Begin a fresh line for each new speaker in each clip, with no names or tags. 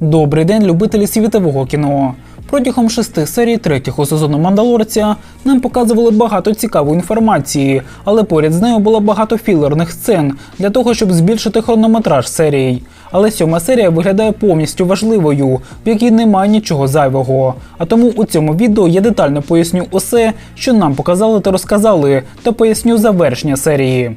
Добрий день, любителі світового кіно. Протягом шести серій третього сезону Мандалорця нам показували багато цікавої інформації, але поряд з нею було багато філерних сцен для того, щоб збільшити хронометраж серій. Але сьома серія виглядає повністю важливою, в якій немає нічого зайвого. А тому у цьому відео я детально поясню усе, що нам показали та розказали, та поясню завершення серії.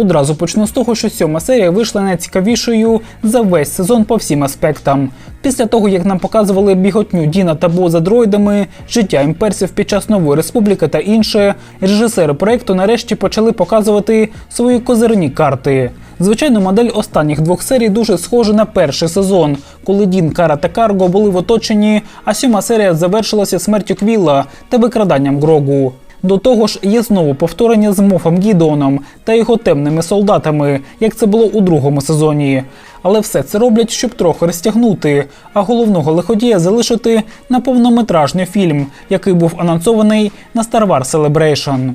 Одразу почну з того, що сьома серія вийшла найцікавішою за весь сезон по всім аспектам. Після того, як нам показували біготню Діна та Бо за дроїдами, життя імперців під час нової республіки та інше, режисери проекту нарешті почали показувати свої козирні карти. Звичайно, модель останніх двох серій дуже схожа на перший сезон, коли Дін, Кара та Карго були в оточенні, а сьома серія завершилася смертю Квіла та викраданням Грогу. До того ж, є знову повторення з Мофом Гідеоном та його темними солдатами, як це було у другому сезоні. Але все це роблять, щоб трохи розтягнути, а головного лиходія залишити на повнометражний фільм, який був анонсований на Star Wars Celebration.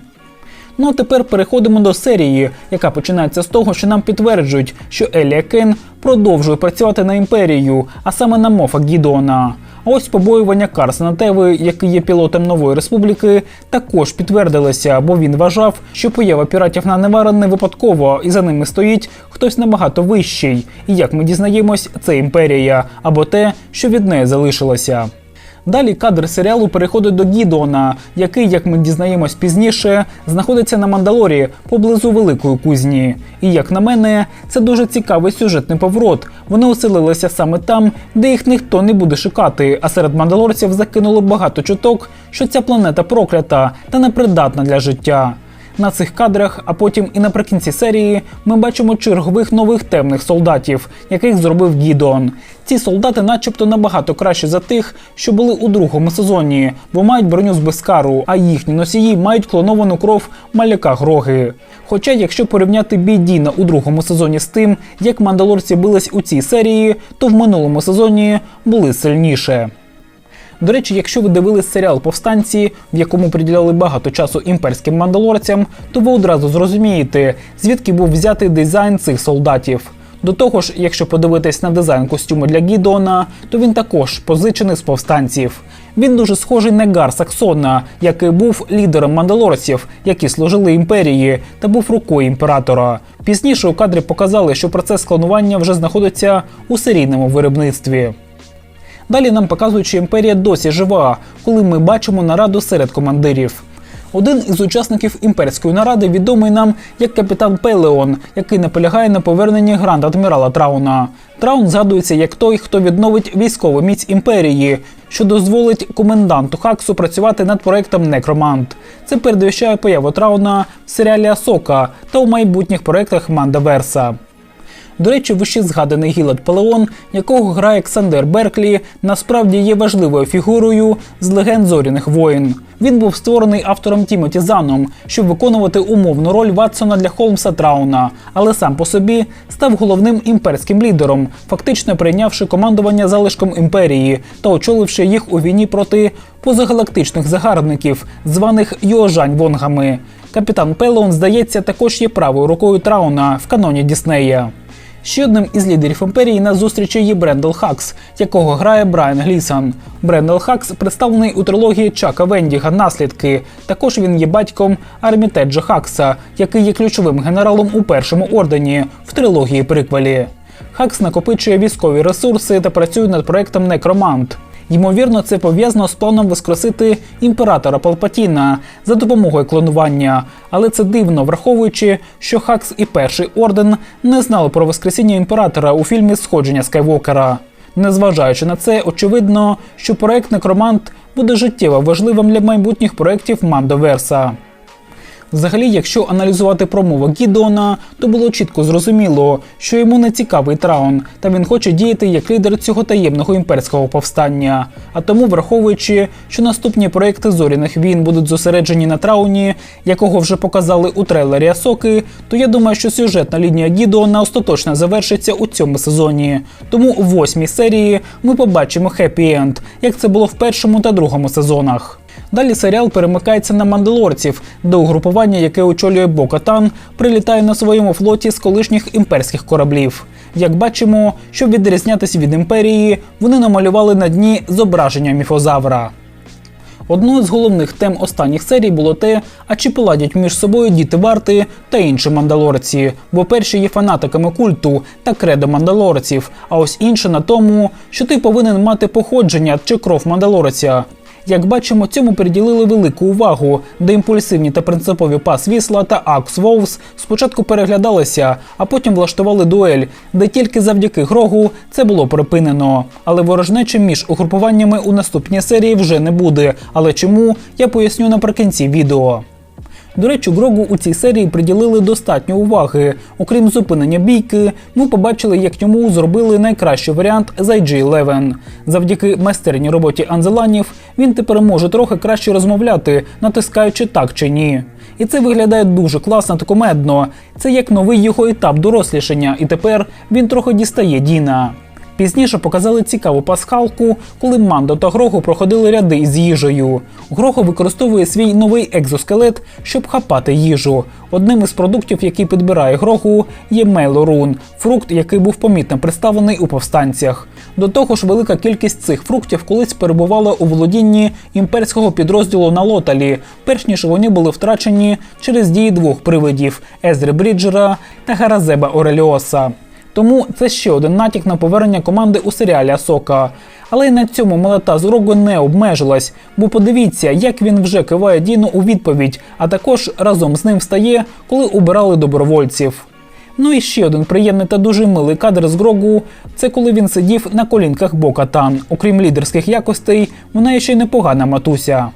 Ну а тепер переходимо до серії, яка починається з того, що нам підтверджують, що Елія Кен продовжує працювати на імперію, а саме на Мофа Гідеона. Ось побоювання Карсена-Теви, який є пілотом нової республіки, також підтвердилися, бо він вважав, що поява піратів на Невара не випадково, і за ними стоїть хтось набагато вищий. І як ми дізнаємось, це імперія або те, що від неї залишилося. Далі кадр серіалу переходить до Гідона, який, як ми дізнаємось пізніше, знаходиться на Мандалорі поблизу Великої кузні. І як на мене, це дуже цікавий сюжетний поворот. Вони оселилися саме там, де їх ніхто не буде шукати. А серед мандалорців закинуло багато чуток, що ця планета проклята та непридатна для життя. На цих кадрах, а потім і наприкінці серії, ми бачимо чергових нових темних солдатів, яких зробив Гідон. Ці солдати, начебто, набагато краще за тих, що були у другому сезоні, бо мають броню з Бескару, а їхні носії мають клоновану кров маляка Гроги. Хоча, якщо порівняти бій Діна у другому сезоні з тим, як мандалорці бились у цій серії, то в минулому сезоні були сильніше. До речі, якщо ви дивились серіал Повстанці, в якому приділяли багато часу імперським мандалорцям, то ви одразу зрозумієте, звідки був взятий дизайн цих солдатів. До того ж, якщо подивитись на дизайн костюму для Гідона, то він також позичений з повстанців. Він дуже схожий на Гар Саксона, який був лідером мандалорців, які служили імперії, та був рукою імператора. Пізніше у кадрі показали, що процес клонування вже знаходиться у серійному виробництві. Далі нам показують, що імперія досі жива, коли ми бачимо нараду серед командирів. Один із учасників імперської наради відомий нам як капітан Пелеон, який наполягає на поверненні гранд адмірала Трауна. Траун згадується як той, хто відновить військову міць імперії, що дозволить коменданту Хаксу працювати над проектом Некромант. Це передвіщає появу Трауна в серіалі Асока та у майбутніх проектах Манда Верса. До речі, вище згаданий Гілет Пелеон, якого грає Ксандер Берклі, насправді є важливою фігурою з легенд зоряних воїн. Він був створений автором Тімоті Заном, щоб виконувати умовну роль Ватсона для Холмса Трауна, але сам по собі став головним імперським лідером, фактично прийнявши командування залишком імперії та очоливши їх у війні проти позагалактичних загарбників, званих Йоожань Вонгами. Капітан Пелеон, здається, також є правою рукою Трауна в каноні Діснея. Ще одним із лідерів імперії на зустрічі є Брендел Хакс, якого грає Брайан Глісон. Брендел Хакс представлений у трилогії Чака Вендіга Наслідки. Також він є батьком Армітеджа Хакса, який є ключовим генералом у першому ордені в трилогії Приквелі. Хакс накопичує військові ресурси та працює над проектом Некромант. Ймовірно, це пов'язано з планом воскресити імператора Палпатіна за допомогою клонування. Але це дивно, враховуючи, що Хакс і перший орден не знали про воскресіння імператора у фільмі Сходження Скайвокера. Незважаючи на це, очевидно, що проект Некромант буде життєво важливим для майбутніх проєктів Мандоверса. Взагалі, якщо аналізувати промову Гідеона, то було чітко зрозуміло, що йому не цікавий траун, та він хоче діяти як лідер цього таємного імперського повстання. А тому, враховуючи, що наступні проекти зоряних війн будуть зосереджені на трауні, якого вже показали у трейлері Асоки, то я думаю, що сюжетна лінія Гідеона остаточно завершиться у цьому сезоні. Тому у восьмій серії ми побачимо хеппі-енд, як це було в першому та другому сезонах. Далі серіал перемикається на мандалорців, де угрупування, яке очолює Бокатан, прилітає на своєму флоті з колишніх імперських кораблів. Як бачимо, щоб відрізнятися від імперії, вони намалювали на дні зображення міфозавра. Одною з головних тем останніх серій було те, а чи поладять між собою діти варти та інші мандалорці, бо перші є фанатиками культу та кредо мандалорців, а ось інше на тому, що ти повинен мати походження чи кров мандалорця. Як бачимо, цьому приділили велику увагу, де імпульсивні та принципові пас Вісла та Акс Воус спочатку переглядалися, а потім влаштували дуель, де тільки завдяки Грогу це було припинено. Але ворожнечі між угрупуваннями у наступній серії вже не буде. Але чому я поясню наприкінці відео. До речі, Грогу у цій серії приділили достатньо уваги. Окрім зупинення бійки, ми побачили, як йому зробили найкращий варіант з IG-11. Завдяки майстерній роботі Анзеланів він тепер може трохи краще розмовляти, натискаючи так чи ні. І це виглядає дуже класно та комедно. Це як новий його етап дорослішання, і тепер він трохи дістає Діна. Пізніше показали цікаву пасхалку, коли Мандо та Грого проходили ряди із їжею. Грого використовує свій новий екзоскелет, щоб хапати їжу. Одним із продуктів, який підбирає Грогу, є мейлорун, фрукт, який був помітно представлений у повстанцях. До того ж, велика кількість цих фруктів колись перебувала у володінні імперського підрозділу на Лоталі, перш ніж вони були втрачені через дії двох привидів Езри Бріджера та Гаразеба Ореліоса. Тому це ще один натяк на повернення команди у серіалі Асока. Але й на цьому молота з Рого не обмежилась, бо подивіться, як він вже киває Діну у відповідь, а також разом з ним встає, коли убирали добровольців. Ну і ще один приємний та дуже милий кадр з Грогу це коли він сидів на колінках Бока Тан. Окрім лідерських якостей, вона ще й непогана матуся.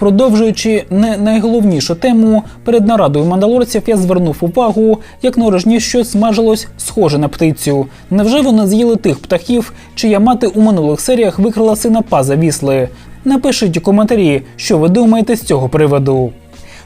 Продовжуючи не найголовнішу тему, перед нарадою мандалорців я звернув увагу, як на щось смажилось схоже на птицю. Невже вони з'їли тих птахів, чия мати у минулих серіях викрила сина паза вісли? Напишіть у коментарі, що ви думаєте з цього приводу.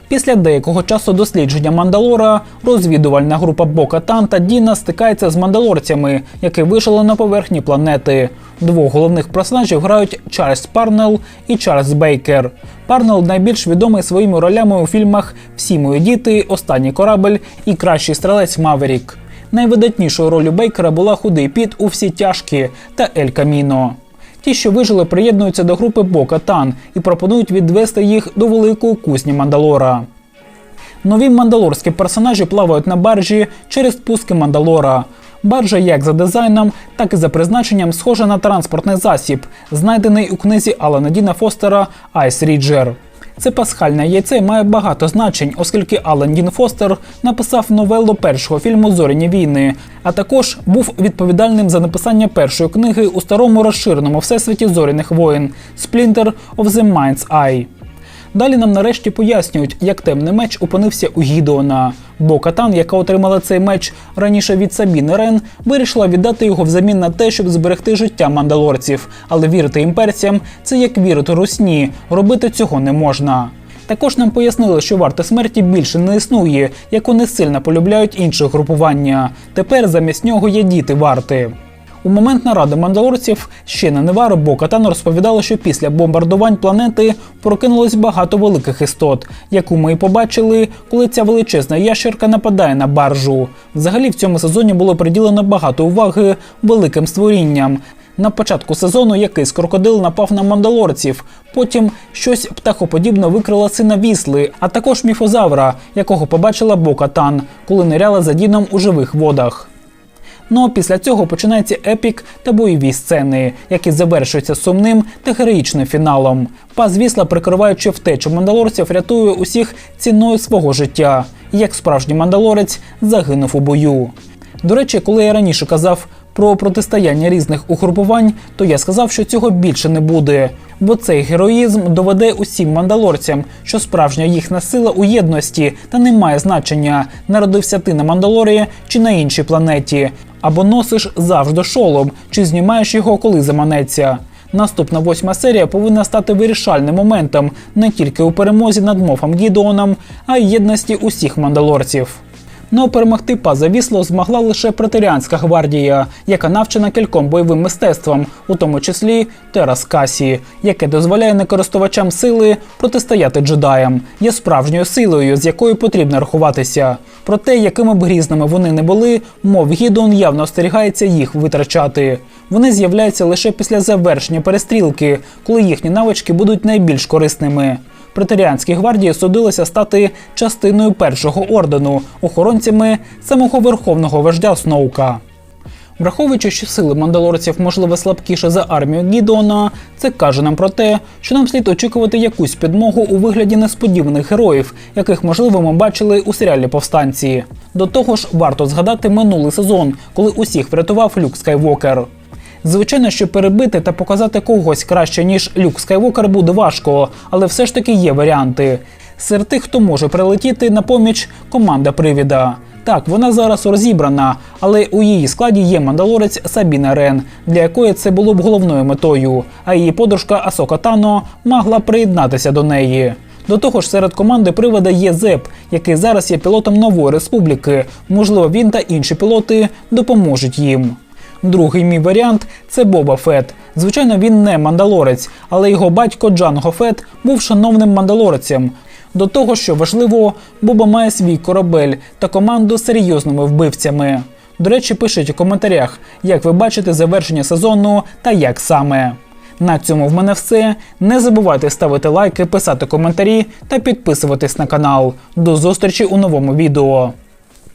Після деякого часу дослідження Мандалора розвідувальна група Бока Тан та Діна стикається з мандалорцями, які вижили на поверхні планети. Двох головних персонажів грають Чарльз Парнелл і Чарльз Бейкер. Парнелл найбільш відомий своїми ролями у фільмах Всі мої діти, Останній корабель і Кращий стрілець Маверік. Найвидатнішою ролью Бейкера була худий піт у всі тяжкі та Ель Каміно. Ті, що вижили, приєднуються до групи Бока Тан і пропонують відвести їх до великої кузні Мандалора. Нові мандалорські персонажі плавають на баржі через спуски Мандалора. Баржа як за дизайном, так і за призначенням схожа на транспортний засіб, знайдений у книзі Алана Діна Фостера Айс Ріджер. Це пасхальне яйце має багато значень, оскільки Алан Дін Фостер написав новелу першого фільму Зоряні війни, а також був відповідальним за написання першої книги у старому розширеному всесвіті зоряних воїн Splinter of the Mind's Eye. Далі нам нарешті пояснюють, як темний меч опинився у Гідеона. Бо Катан, яка отримала цей меч раніше від Сабіни Рен, вирішила віддати його взамін на те, щоб зберегти життя мандалорців. Але вірити імперцям це як вірити русні. Робити цього не можна. Також нам пояснили, що варта смерті більше не існує, яку не сильно полюбляють інші групування. Тепер замість нього є діти варти. У момент наради мандалорців ще на Невару Бо-Катан розповідала, що після бомбардувань планети прокинулось багато великих істот, яку ми і побачили, коли ця величезна ящерка нападає на баржу. Взагалі в цьому сезоні було приділено багато уваги великим створінням. На початку сезону якийсь крокодил напав на мандалорців, потім щось птахоподібно викрила сина вісли, а також міфозавра, якого побачила Бо-Катан, коли ниряла за Діном у живих водах. Ну а після цього починається епік та бойові сцени, які завершуються сумним та героїчним фіналом. Паз Вісла, прикриваючи втечу мандалорців, рятує усіх ціною свого життя. Як справжній мандалорець загинув у бою. До речі, коли я раніше казав про протистояння різних угрупувань, то я сказав, що цього більше не буде. Бо цей героїзм доведе усім мандалорцям, що справжня їхня сила у єдності та не має значення, народився ти на Мандалорі чи на іншій планеті, або носиш завжди шолом, чи знімаєш його, коли заманеться. Наступна восьма серія повинна стати вирішальним моментом не тільки у перемозі над мофом Гідеоном, а й єдності усіх мандалорців. Но перемогти паза Вісло змогла лише претеріанська гвардія, яка навчена кільком бойовим мистецтвам, у тому числі Терас Касі, яке дозволяє некористувачам сили протистояти джедаям, є справжньою силою, з якою потрібно рахуватися. Проте, якими б грізними вони не були, мов Гідон явно остерігається їх витрачати. Вони з'являються лише після завершення перестрілки, коли їхні навички будуть найбільш корисними. Претеріанській гвардії судилося стати частиною першого ордену, охоронцями самого верховного вождя Сноука. Враховуючи, що сили мандалорців можливо слабкіше за армію Гідона, це каже нам про те, що нам слід очікувати якусь підмогу у вигляді несподіваних героїв, яких можливо ми бачили у серіалі Повстанці. До того ж, варто згадати минулий сезон, коли усіх врятував Люк Скайвокер. Звичайно, що перебити та показати когось краще, ніж Люк Скайвокер буде важко, але все ж таки є варіанти. Серед тих, хто може прилетіти на поміч, команда привіда. Так, вона зараз розібрана, але у її складі є мандалорець Сабіна Рен, для якої це було б головною метою, а її подружка Асока Тано могла приєднатися до неї. До того ж, серед команди привода є Зеп, який зараз є пілотом нової республіки. Можливо, він та інші пілоти допоможуть їм. Другий мій варіант це Боба Фет. Звичайно, він не мандалорець, але його батько Джанго Фет був шановним мандалорцем. До того, що важливо, Боба має свій корабель та команду з серйозними вбивцями. До речі, пишіть у коментарях, як ви бачите завершення сезону та як саме. На цьому в мене все. Не забувайте ставити лайки, писати коментарі та підписуватись на канал. До зустрічі у новому відео.